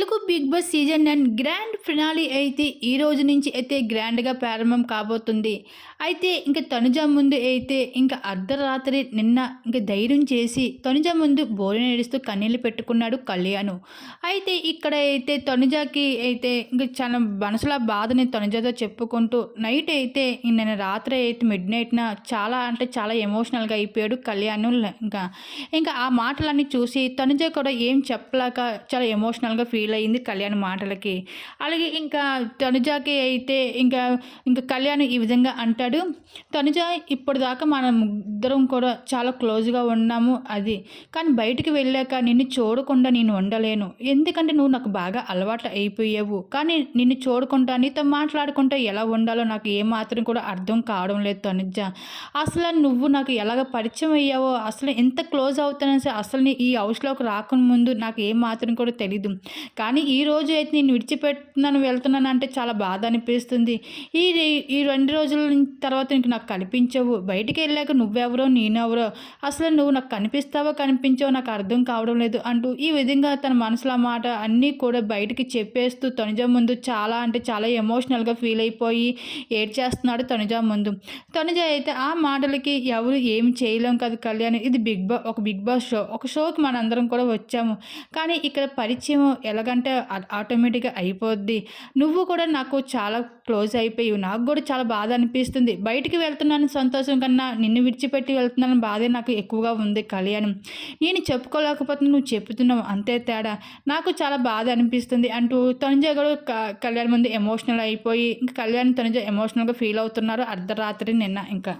Telugu Bigg Boss season nine grand finale అయితే ఈ రోజు నుంచి అయితే గ్రాండ్గా ప్రారంభం కాబోతుంది. అయితే ఇంకా తనుజ ముందు అయితే ఇంకా అర్ధరాత్రి నిన్న ఇంకా ధైర్యం చేసి తనుజ ముందు బోరి నేడుస్తూ కన్నీళ్ళు పెట్టుకున్నాడు కళ్యాణ్. అయితే ఇక్కడ అయితే తనుజకి అయితే ఇంకా చాలా మనసులో బాధని తనుజతో చెప్పుకుంటూ నైట్ అయితే నిన్న రాత్రి అయితే మిడ్ నైట్న చాలా అంటే చాలా ఎమోషనల్గా అయిపోయాడు కళ్యాణ్. ఇంకా ఇంకా ఆ మాటలన్నీ చూసి తనుజ కూడా ఏం చెప్పలేక చాలా ఎమోషనల్గా ఫీల్ అయ్యింది కళ్యాణ్ మాటలకి. అలాగే ఇంకా తనుజకి అయితే ఇంకా ఇంకా కళ్యాణ్ ఈ విధంగా అంటాడు తనుజ ఇప్పటిదాకా మనం ఇద్దరం కూడా చాలా క్లోజ్గా ఉన్నాము అది. కానీ బయటికి వెళ్ళాక నిన్ను చూడకుండా నేను ఉండలేను. ఎందుకంటే నువ్వు నాకు బాగా అలవాటు అయిపోయావు. కానీ నిన్ను చూడకుండా నీతో మాట్లాడుకుంటే ఎలా ఉండాలో నాకు ఏమాత్రం కూడా అర్థం కావడం లేదు తనుజ. అసలు నువ్వు నాకు ఎలాగ పరిచయం అయ్యావో అసలు ఎంత క్లోజ్ అవుతానని అసలు ఈ హౌస్లోకి రాకముందు నాకు ఏమాత్రం మాత్రం కూడా తెలీదు. కానీ ఈ రోజు అయితే నేను విడిచిపెట్టున్నాను వెళ్తున్నాను అంటే చాలా బాధ అనిపిస్తుంది. ఈ ఈ రెండు రోజుల తర్వాత నీకు నాకు కనిపించవు. బయటికి వెళ్ళాక నువ్వెవరో నేనెవరో అసలు నువ్వు నాకు కనిపిస్తావో కనిపించావో నాకు అర్థం కావడం లేదు అంటూ ఈ విధంగా తన మనసులో మాట అన్నీ కూడా బయటికి చెప్పేస్తూ తనుజ ముందు చాలా అంటే చాలా ఎమోషనల్గా ఫీల్ అయిపోయి ఏడ్చేస్తున్నాడు తనుజ ముందు. తనుజ అయితే ఆ మాటలకి ఎవరు ఏమి చేయలేం కదా కళ్యాణ్. ఇది బిగ్ బా ఒక బిగ్ బాస్ షో ఒక షోకి మనందరం కూడా వచ్చాము. కానీ ఇక్కడ పరిచయం ఎలాగ ఎలాగంటే ఆటోమేటిక్గా అయిపోద్ది. నువ్వు కూడా నాకు చాలా క్లోజ్ అయిపోయి నాకు కూడా చాలా బాధ అనిపిస్తుంది. బయటికి వెళ్తున్నాను సంతోషం కన్నా నిన్ను విడిచిపెట్టి వెళ్తున్నాను బాధే నాకు ఎక్కువగా ఉంది కళ్యాణం. నేను చెప్పుకోలేకపోతే నువ్వు చెప్తున్నావు. అంతే తేడా. నాకు చాలా బాధ అనిపిస్తుంది. అంటూ తనుజ కూడా కళ్యాణ్ ముందు ఎమోషనల్ అయిపోయి ఇంకా కళ్యాణ్ తనుజ ఎమోషనల్గా ఫీల్ అవుతున్నారు అర్ధరాత్రి నిన్న ఇంకా.